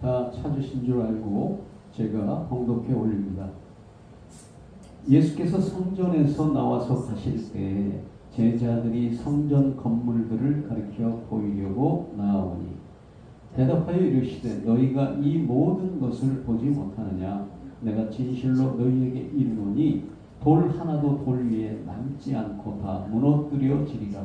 다 찾으신 줄 알고 제가 봉독해 올립니다. 예수께서 성전에서 나와서 가실 때 제자들이 성전 건물들을 가리켜 보이려고 나아오니 대답하여 이르시되 너희가 이 모든 것을 보지 못하느냐 내가 진실로 너희에게 이르노니 돌 하나도 돌 위에 남지 않고 다 무너뜨려지리라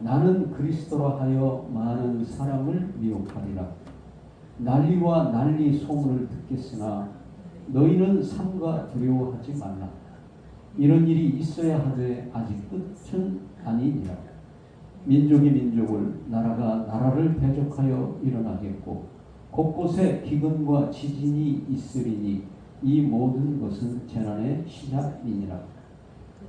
나는 그리스도라 하여 많은 사람을 미혹하리라 난리와 난리 소문을 듣겠으나 너희는 삼가 두려워하지 말라. 이런 일이 있어야 하되 아직 끝은 아니니라. 민족이 민족을 나라가 나라를 대적하여 일어나겠고 곳곳에 기근과 지진이 있으리니 이 모든 것은 재난의 시작이니라.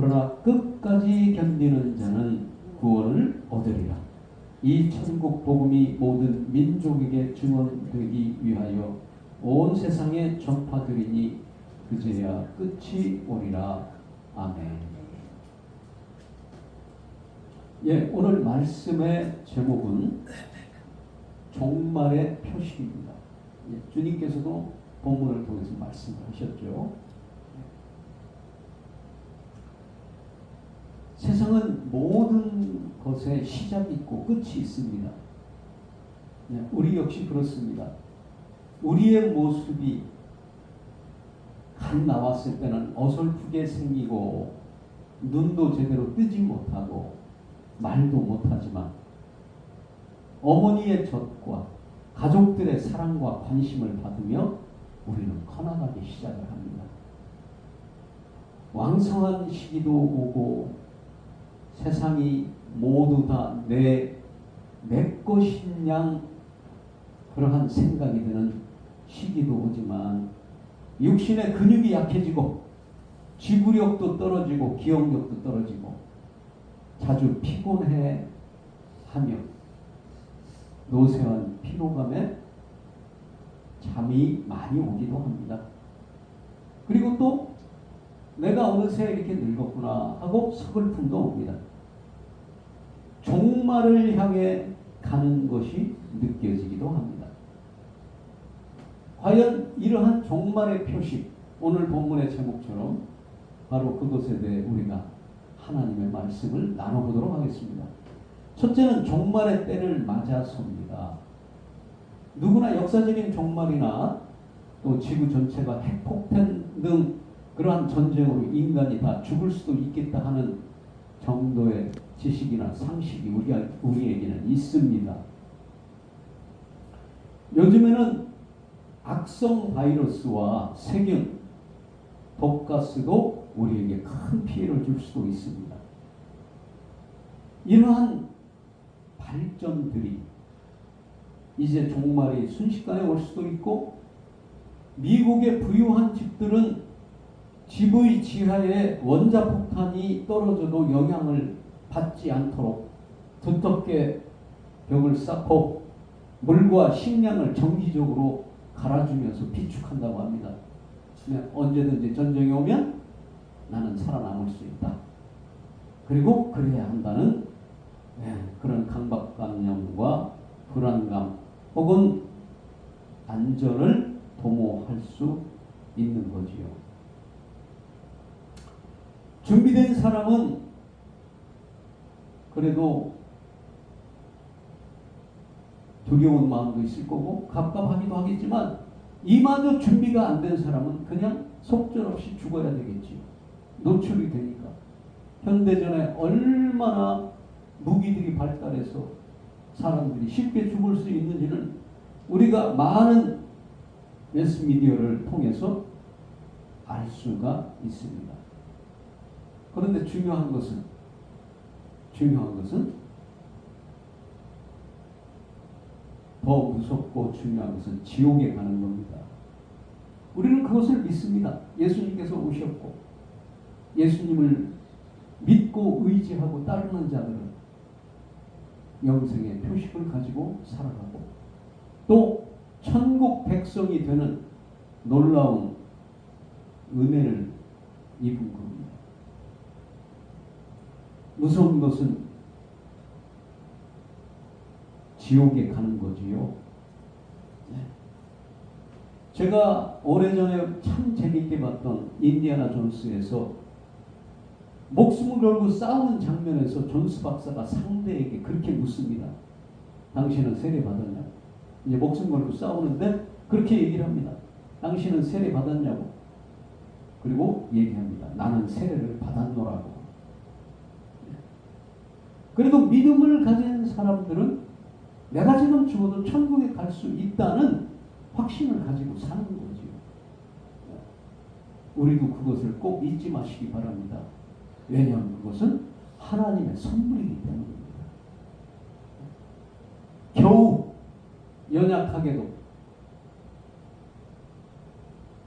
그러나 끝까지 견디는 자는 구원을 얻으리라. 이 천국 복음이 모든 민족에게 증언되기 위하여 온 세상에 전파되리니 그제야 끝이 오리라. 아멘. 예, 오늘 말씀의 제목은 종말의 표식입니다. 예, 주님께서도 본문을 통해서 말씀하셨죠. 세상은 모든 것에 시작이 있고 끝이 있습니다. 예, 우리 역시 그렇습니다. 우리의 모습이 간 나왔을 때는 어설프게 생기고 눈도 제대로 뜨지 못하고 말도 못하지만 어머니의 젖과 가족들의 사랑과 관심을 받으며 우리는 커나가기 시작을 합니다. 왕성한 시기도 오고 세상이 모두 다 내 내 것인 양 그러한 생각이 드는 시기도 오지만 육신의 근육이 약해지고 지구력도 떨어지고 기억력도 떨어지고 자주 피곤해 하며 노쇠한 피로감에 잠이 많이 오기도 합니다. 그리고 또 내가 어느새 이렇게 늙었구나 하고 서글픔도 옵니다. 종말을 향해 가는 것이 느껴지기도 합니다. 과연 이러한 종말의 표식, 오늘 본문의 제목처럼 바로 그것에 대해 우리가 하나님의 말씀을 나눠보도록 하겠습니다. 첫째는 종말의 때를 맞아섭니다. 누구나 역사적인 종말이나 또 지구 전체가 핵폭탄 등 그러한 전쟁으로 인간이 다 죽을 수도 있겠다 하는 정도의 지식이나 상식이 우리, 우리에게는 있습니다. 요즘에는 악성 바이러스와 세균, 독가스도 우리에게 큰 피해를 줄 수도 있습니다. 이러한 발전들이 이제 종말이 순식간에 올 수도 있고 미국의 부유한 집들은 집의 지하에 원자폭탄이 떨어져도 영향을 받지 않도록 두텁게 벽을 쌓고 물과 식량을 정기적으로 갈아주면서 비축한다고 합니다. 언제든지 전쟁이 오면 나는 살아남을 수 있다. 그리고 그래야 한다는 네, 그런 강박관념과 불안감 혹은 안전을 도모할 수 있는 거지요. 준비된 사람은 그래도 두려운 마음도 있을 거고 갑갑하기도 하겠지만 이마저 준비가 안 된 사람은 그냥 속절없이 죽어야 되겠지요. 노출이 되니까. 현대전에 얼마나 무기들이 발달해서 사람들이 쉽게 죽을 수 있는지는 우리가 많은 매스미디어를 통해서 알 수가 있습니다. 그런데 중요한 것은 중요한 것은 더 무섭고 중요한 것은 지옥에 가는 겁니다. 우리는 그것을 믿습니다. 예수님께서 오셨고 예수님을 믿고 의지하고 따르는 자들은 영생의 표식을 가지고 살아가고 또 천국 백성이 되는 놀라운 은혜를 입은 겁니다. 무서운 것은 지옥에 가는 거지요. 네. 제가 오래전에 참 재밌게 봤던 인디아나 존스에서 목숨을 걸고 싸우는 장면에서 존스 박사가 상대에게 그렇게 묻습니다. 당신은 세례 받았냐? 이제 목숨 걸고 싸우는데 그렇게 얘기를 합니다. 당신은 세례 받았냐고. 그리고 얘기합니다. 나는 세례를 받았노라고. 그래도 믿음을 가진 사람들은 내가 지금 죽어도 천국에 갈 수 있다는 확신을 가지고 사는 거지요. 우리도 그것을 꼭 잊지 마시기 바랍니다. 왜냐하면 그것은 하나님의 선물이기 때문입니다. 겨우 연약하게도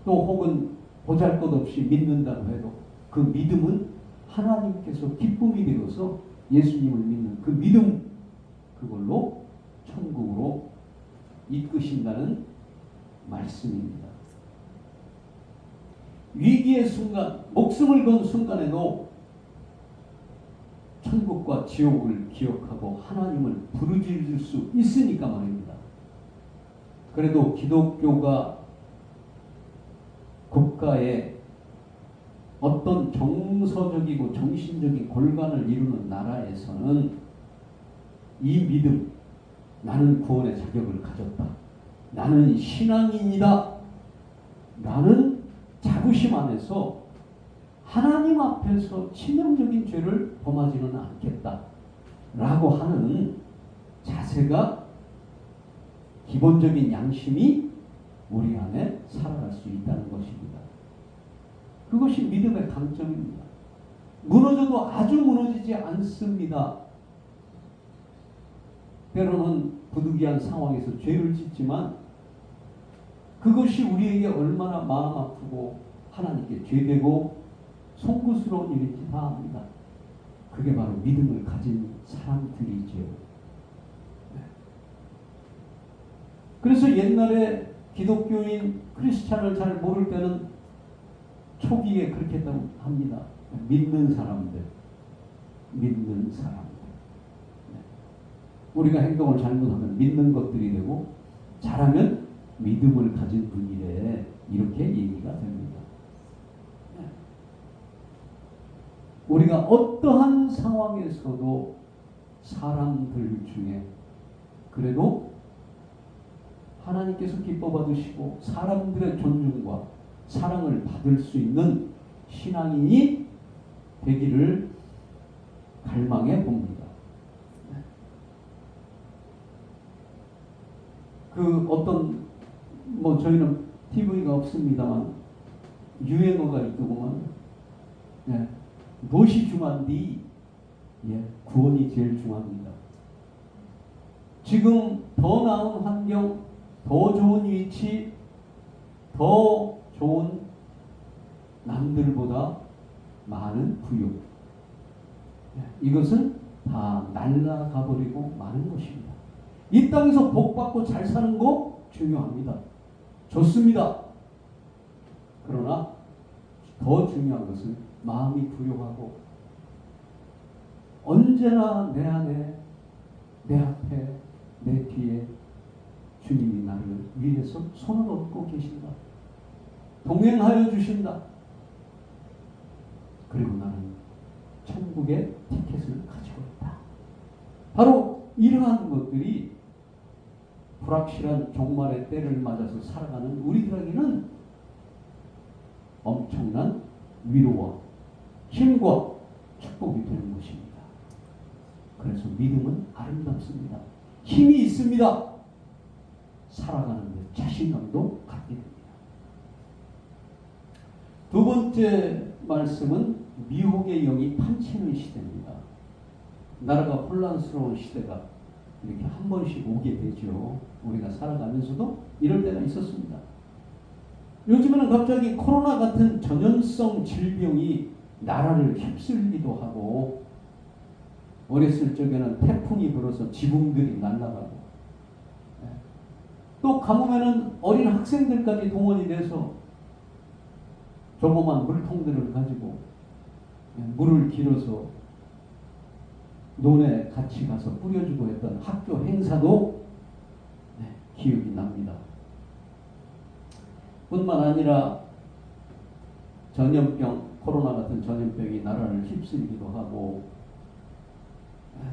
또 혹은 보잘것없이 믿는다고 해도 그 믿음은 하나님께서 기쁨이 되어서 예수님을 믿는 그 믿음 그걸로 천국으로 이끄신다는 말씀입니다. 위기의 순간, 목숨을 건 순간에도 천국과 지옥을 기억하고 하나님을 부르짖을 수 있으니까 말입니다. 그래도 기독교가 국가의 어떤 정서적이고 정신적인 골간을 이루는 나라에서는 이 믿음, 나는 구원의 자격을 가졌다. 나는 신앙인이다. 라는 자부심 안에서 하나님 앞에서 치명적인 죄를 범하지는 않겠다. 라고 하는 자세가 기본적인 양심이 우리 안에 살아갈 수 있다는 것입니다. 그것이 믿음의 강점입니다. 무너져도 아주 무너지지 않습니다. 때로는 부득이한 상황에서 죄를 짓지만 그것이 우리에게 얼마나 마음 아프고 하나님께 죄되고 송구스러운 일인지 다 압니다. 그게 바로 믿음을 가진 사람들이지요. 네. 그래서 옛날에 기독교인 크리스찬을 잘 모를 때는 초기에 그렇게 합니다. 믿는 사람들, 믿는 사람들. 네. 우리가 행동을 잘못하면 믿는 것들이 되고 잘하면 믿음을 가진 분이래 이렇게 얘기가 됩니다. 네. 우리가 어떠한 상황에서도 사람들 중에 그래도 하나님께서 기뻐 받으시고 사람들의 존중과 사랑을 받을 수 있는 신앙인이 되기를 갈망해 봅니다. 그 어떤 뭐 저희는 TV가 없습니다만 유행어가 있더구만 예. 무엇이 중요한디 예. 구원이 제일 중요합니다. 지금 더 나은 환경, 더 좋은 위치, 더 좋은 남들보다 많은 부유. 예. 이것은 다 날라가 버리고 마는 것입니다. 이 땅에서 복 받고 잘 사는 거 중요합니다. 좋습니다. 그러나 더 중요한 것은 마음이 부유하고 언제나 내 안에 내 앞에 내 뒤에 주님이 나를 위해서 손을 얹고 계신다. 동행하여 주신다. 그리고 나는 천국의 티켓을 가지고 있다. 바로 이러한 것들이 불확실한 종말의 때를 맞아서 살아가는 우리들에게는 엄청난 위로와 힘과 축복이 되는 것입니다. 그래서 믿음은 아름답습니다. 힘이 있습니다. 살아가는데 자신감도 갖게 됩니다. 두 번째 말씀은 미혹의 영이 판치는 시대입니다. 나라가 혼란스러운 시대가 이렇게 한 번씩 오게 되죠. 우리가 살아가면서도 이럴 때가 있었습니다. 요즘에는 갑자기 코로나 같은 전염성 질병이 나라를 휩쓸기도 하고 어렸을 적에는 태풍이 불어서 지붕들이 날아가고 예. 또 가뭄에는 어린 학생들까지 동원이 돼서 조그만 물통들을 가지고 예, 물을 길어서 논에 같이 가서 뿌려주고 했던 학교 행사도 네, 기억이 납니다. 뿐만 아니라 전염병, 코로나 같은 전염병이 나라를 휩쓸기도 하고 네.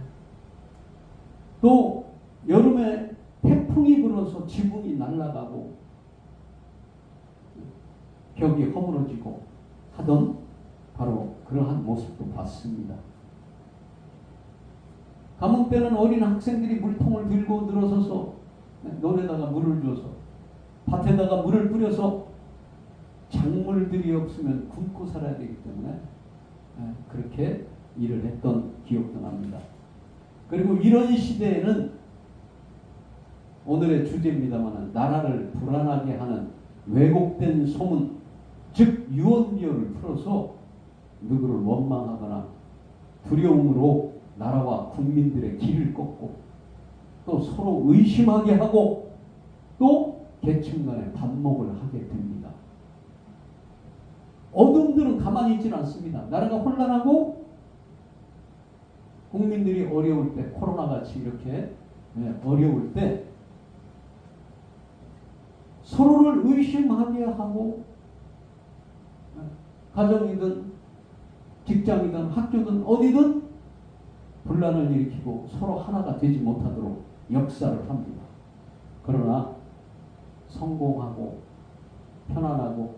또 여름에 태풍이 불어서 지붕이 날아가고 벽이 허물어지고 하던 바로 그러한 모습도 봤습니다. 가뭄 때는 어린 학생들이 물통을 들고 들어서서 논에다가 물을 줘서 밭에다가 물을 뿌려서 작물들이 없으면 굶고 살아야 되기 때문에 예, 그렇게 일을 했던 기억도 납니다. 그리고 이런 시대에는 오늘의 주제입니다만 나라를 불안하게 하는 왜곡된 소문, 즉 유언비어를 풀어서 누구를 원망하거나 두려움으로 나라와 국민들의 길을 꺾고 또 서로 의심하게 하고 또 계층 간에 반목을 하게 됩니다. 어둠들은 가만히 있지는 않습니다. 나라가 혼란하고 국민들이 어려울 때 코로나 같이 이렇게 네, 어려울 때 서로를 의심하게 하고 네, 가정이든 직장이든 학교든 어디든 분란을 일으키고 서로 하나가 되지 못하도록 역사를 합니다. 그러나 성공하고 편안하고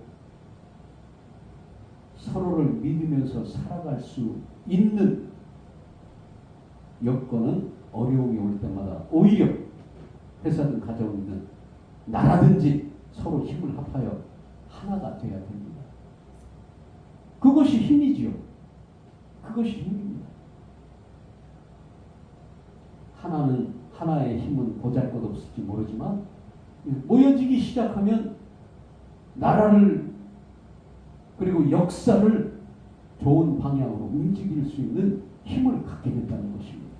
서로를 믿으면서 살아갈 수 있는 여건은 어려움이 올 때마다 오히려 회사든 가정이든 나라든지 서로 힘을 합하여 하나가 되어야 됩니다. 그것이 힘이지요. 그것이 힘입니다. 하나는 하나의 힘은 보잘것없을지 모르지만 모여지기 시작하면 나라를 그리고 역사를 좋은 방향으로 움직일 수 있는 힘을 갖게 된다는 것입니다.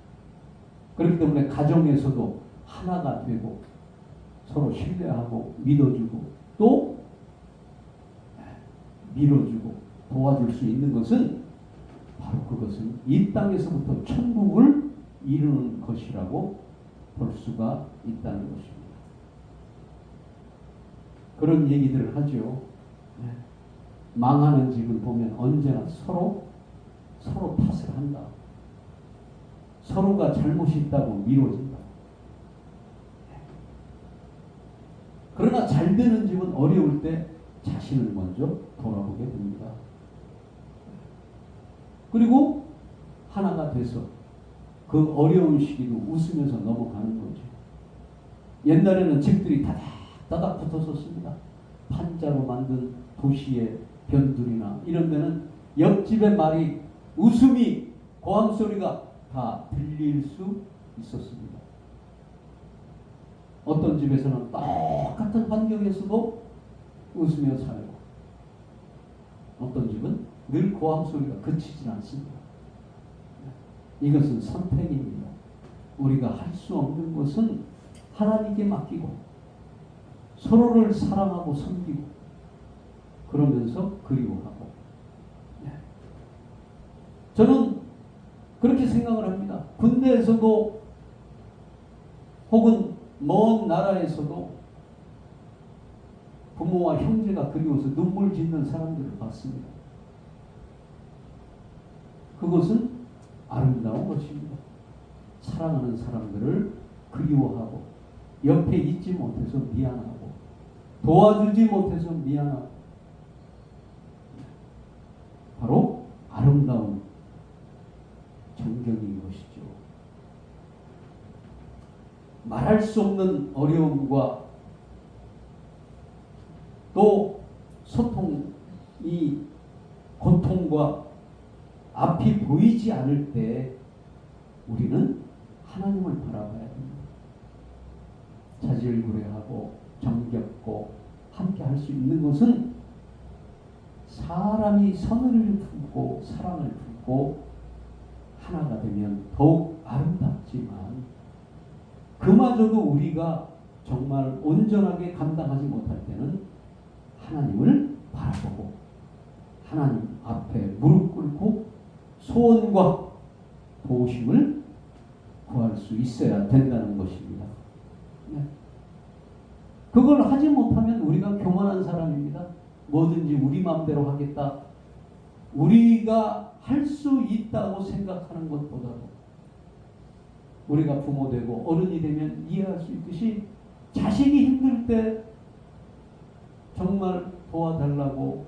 그렇기 때문에 가정에서도 하나가 되고 서로 신뢰하고 믿어주고 또 밀어주고 도와줄 수 있는 것은 바로 그것은 이 땅에서부터 천국을 이루는 것이라고 볼 수가 있다는 것입니다. 그런 얘기들을 하죠. 네. 망하는 집을 보면 언제나 서로 서로 탓을 한다. 서로가 잘못이 있다고 미워진다. 네. 그러나 잘 되는 집은 어려울 때 자신을 먼저 돌아보게 됩니다. 그리고 하나가 돼서 그 어려운 시기도 웃으면서 넘어가는 거죠. 옛날에는 집들이 다닥 다닥 붙었었습니다. 판자로 만든 도시의 변두리나 이런 데는 옆집의 말이 웃음이 고함 소리가 다 들릴 수 있었습니다. 어떤 집에서는 똑같은 환경에서도 웃으며 살고 어떤 집은 늘 고함 소리가 그치질 않습니다. 이것은 선택입니다. 우리가 할 수 없는 것은 하나님께 맡기고 서로를 사랑하고 섬기고 그러면서 그리워하고 네. 저는 그렇게 생각을 합니다. 군대에서도 혹은 먼 나라에서도 부모와 형제가 그리워서 눈물 짓는 사람들을 봤습니다. 그것은 아름다운 것입니다. 사랑하는 사람들을 그리워하고 옆에 있지 못해서 미안하고 도와주지 못해서 미안하고 바로 아름다운 정경인 것이죠. 말할 수 없는 어려움과 또 소통이 고통과 앞이 보이지 않을 때 우리는 하나님을 바라봐야 됩니다. 자질구레하고 정겹고 함께 할 수 있는 것은 사람이 선을 품고 사랑을 품고 하나가 되면 더욱 아름답지만 그마저도 우리가 정말 온전하게 감당하지 못할 때는 하나님을 바라보고 하나님 앞에 무릎 꿇고 소원과 도우심을 구할 수 있어야 된다는 것입니다. 네. 그걸 하지 못하면 우리가 교만한 사람입니다. 뭐든지 우리 마음대로 하겠다. 우리가 할 수 있다고 생각하는 것보다도 우리가 부모 되고 어른이 되면 이해할 수 있듯이 자식이 힘들 때 정말 도와달라고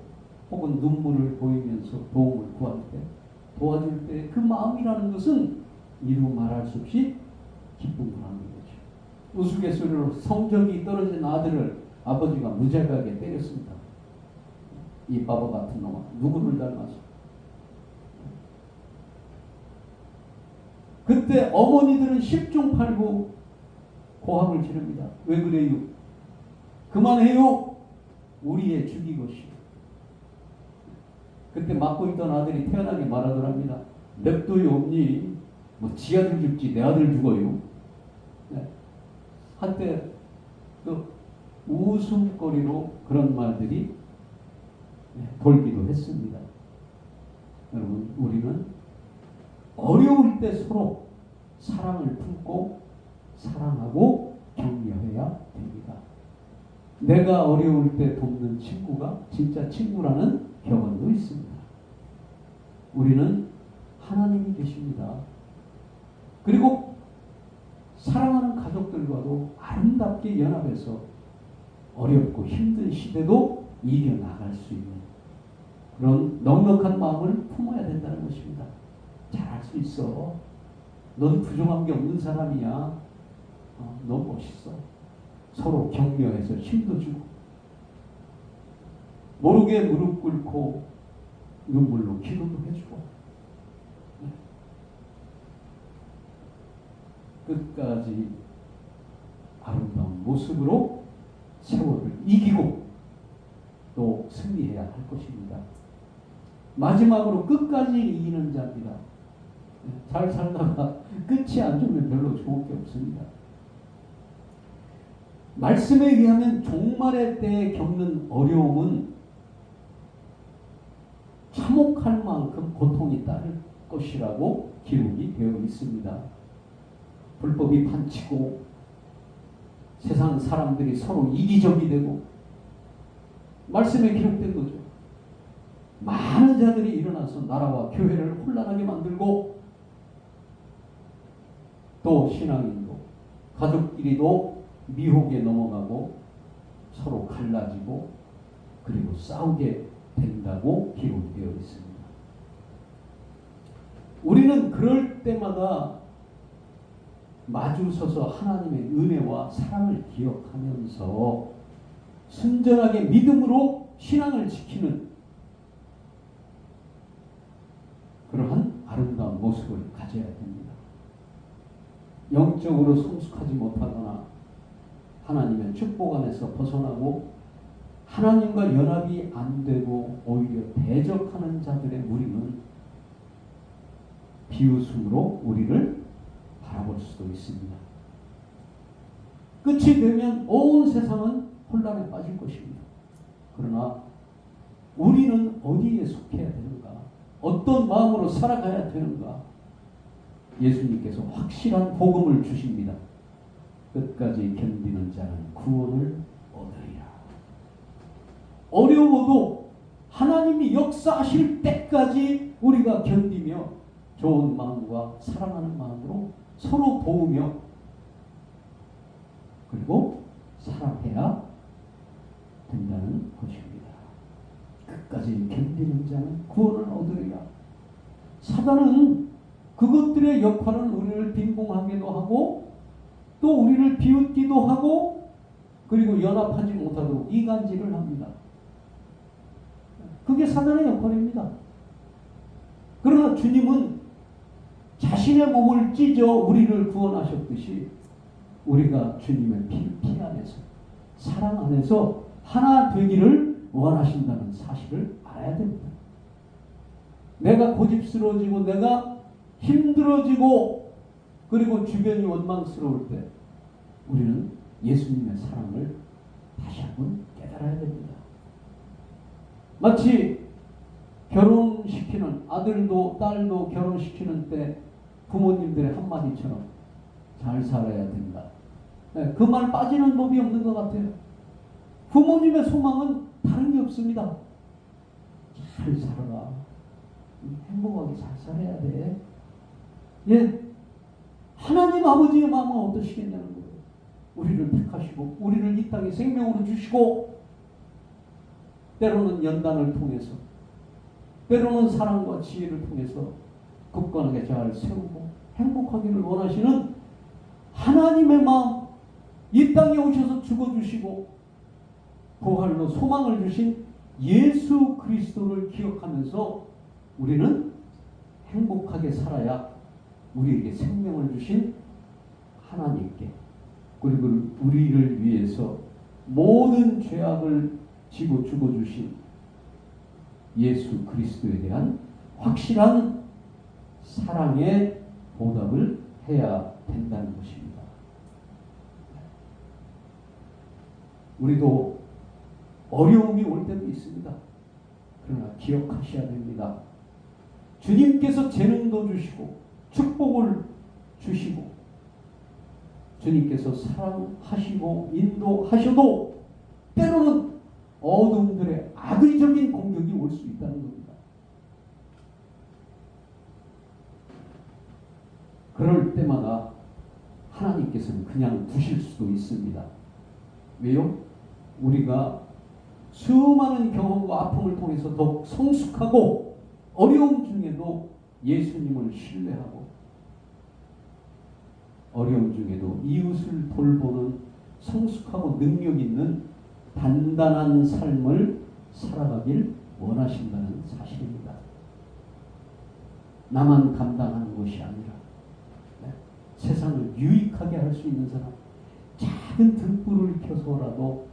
혹은 눈물을 보이면서 도움을 구할 때 도와줄 때 그 마음이라는 것은 이루 말할 수 없이 기쁨을 하는 거죠. 우스갯소리로 성적이 떨어진 아들을 아버지가 무자비하게 때렸습니다. 이 바보 같은 놈아 누구를 닮아서 그때 어머니들은 10중 8구 고함을 지릅니다. 왜 그래요? 그만해요. 우리의 죽이것이. 그때 맡고 있던 아들이 태어나게 말하더랍니다. 냅둬요 없니? 뭐 지 아들 죽지 내 아들 죽어요. 네. 한때 그 웃음거리로 그런 말들이 네, 돌기도 했습니다. 여러분 우리는 어려울 때 서로 사랑을 품고 사랑하고 격려해야 됩니다. 내가 어려울 때 돕는 친구가 진짜 친구라는 경험도 있습니다. 우리는 하나님이 계십니다. 그리고 사랑하는 가족들과도 아름답게 연합해서 어렵고 힘든 시대도 이겨나갈 수 있는 그런 넉넉한 마음을 품어야 된다는 것입니다. 잘할 수 있어. 넌 부족한 게 없는 사람이야. 어, 너 멋있어. 서로 격려해서 힘도 주고 모르게 무릎 꿇고 눈물로 기도도 해주고 네. 끝까지 아름다운 모습으로 세월을 이기고 또 승리해야 할 것입니다. 마지막으로 끝까지 이기는 자입니다. 네. 잘 살다가 끝이 안 좋으면 별로 좋은 게 없습니다. 말씀에 의하면 종말의 때에 겪는 어려움은 참혹할 만큼 고통이 따를 것이라고 기록이 되어 있습니다. 불법이 판치고 세상 사람들이 서로 이기적이 되고 말씀에 기록된 거죠. 많은 자들이 일어나서 나라와 교회를 혼란하게 만들고 또 신앙인도 가족끼리도 미혹에 넘어가고 서로 갈라지고 그리고 싸우게 된다고 기록이 되어 있습니다. 우리는 그럴 때마다 마주서서 하나님의 은혜와 사랑을 기억하면서 순전하게 믿음으로 신앙을 지키는 그러한 아름다운 모습을 가져야 됩니다. 영적으로 성숙하지 못하거나 하나님의 축복 안에서 벗어나고 하나님과 연합이 안 되고 오히려 대적하는 자들의 무리는 비웃음으로 우리를 바라볼 수도 있습니다. 끝이 되면 온 세상은 혼란에 빠질 것입니다. 그러나 우리는 어디에 속해야 되는가? 어떤 마음으로 살아가야 되는가? 예수님께서 확실한 복음을 주십니다. 끝까지 견디는 자는 구원을. 어려워도 하나님이 역사하실 때까지 우리가 견디며 좋은 마음과 사랑하는 마음으로 서로 도우며 그리고 살아야 된다는 것입니다. 끝까지 견디는 자는 구원을 얻으리라. 사단은 그것들의 역할은 우리를 빈궁하기도 하고 또 우리를 비웃기도 하고 그리고 연합하지 못하도록 이간질을 합니다. 그게 사단의 역할입니다. 그러나 주님은 자신의 몸을 찢어 우리를 구원하셨듯이 우리가 주님의 피, 피 안에서 사랑 안에서 하나 되기를 원하신다는 사실을 알아야 됩니다. 내가 고집스러워지고 내가 힘들어지고 그리고 주변이 원망스러울 때 우리는 예수님의 사랑을 다시 한번 깨달아야 됩니다. 마치 결혼시키는 아들도 딸도 결혼시키는 때 부모님들의 한마디처럼 잘 살아야 된다. 네, 그말 빠지는 법이 없는 것 같아요. 부모님의 소망은 다른 게 없습니다. 잘 살아라. 행복하게 잘 살아야 돼. 예. 하나님 아버지의 마음은 어떠시겠냐는 거예요. 우리를 택하시고, 우리를 이 땅에 생명으로 주시고, 때로는 연단을 통해서, 때로는 사랑과 지혜를 통해서 굳건하게 잘 세우고 행복하기를 원하시는 하나님의 마음, 이 땅에 오셔서 죽어주시고, 부활로 소망을 주신 예수 그리스도를 기억하면서 우리는 행복하게 살아야 우리에게 생명을 주신 하나님께 그리고 우리를 위해서 모든 죄악을 지고 죽어 주신 예수 그리스도에 대한 확실한 사랑의 보답을 해야 된다는 것입니다. 우리도 어려움이 올 때도 있습니다. 그러나 기억하셔야 됩니다. 주님께서 재능도 주시고 축복을 주시고 주님께서 사랑하시고 인도하셔도 때로는 어둠들의 악의적인 공격이 올 수 있다는 겁니다. 그럴 때마다 하나님께서는 그냥 두실 수도 있습니다. 왜요? 우리가 수많은 경험과 아픔을 통해서 더욱 성숙하고 어려움 중에도 예수님을 신뢰하고 어려움 중에도 이웃을 돌보는 성숙하고 능력 있는 단단한 삶을 살아가길 원하신다는 사실입니다. 나만 감당하는 것이 아니라 네? 세상을 유익하게 할 수 있는 사람, 작은 등불을 켜서라도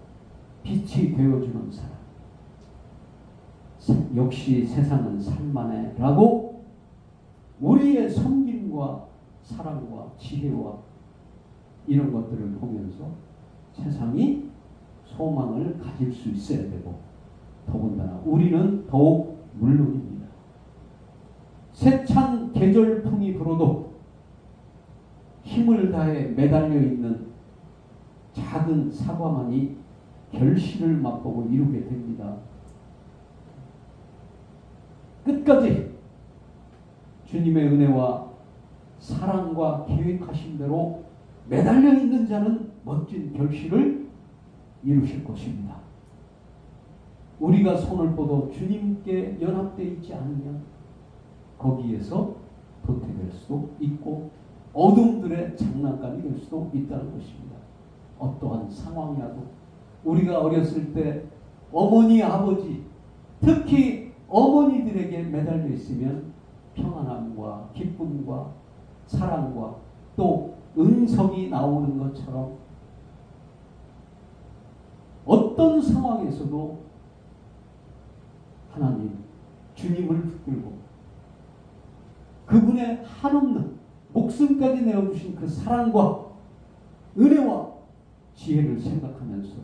빛이 되어주는 사람. 역시 세상은 살만해라고 우리의 섬김과 사랑과 지혜와 이런 것들을 보면서 세상이 소망을 가질 수 있어야 되고 더군다나 우리는 더욱 물론입니다. 세찬 계절풍이 불어도 힘을 다해 매달려 있는 작은 사과만이 결실을 맛보고 이루게 됩니다. 끝까지 주님의 은혜와 사랑과 계획하신 대로 매달려 있는 자는 멋진 결실을 이루실 것입니다. 우리가 손을 뻗어 주님께 연합되어 있지 않으면 거기에서 도태될 수도 있고 어둠들의 장난감이 될 수도 있다는 것입니다. 어떠한 상황이라도 우리가 어렸을 때 어머니, 아버지, 특히 어머니들에게 매달려 있으면 평안함과 기쁨과 사랑과 또 응성이 나오는 것처럼 어떤 상황에서도 하나님, 주님을 붙들고 그분의 한없는 목숨까지 내어주신 그 사랑과 은혜와 지혜를 생각하면서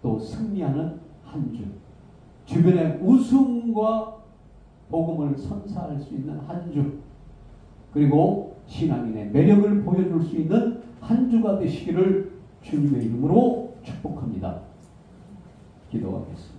또 승리하는 한 주, 주변의 웃음과 복음을 선사할 수 있는 한 주, 그리고 신앙인의 매력을 보여줄 수 있는 한 주가 되시기를 주님의 이름으로 축복합니다. 기도하겠습니다.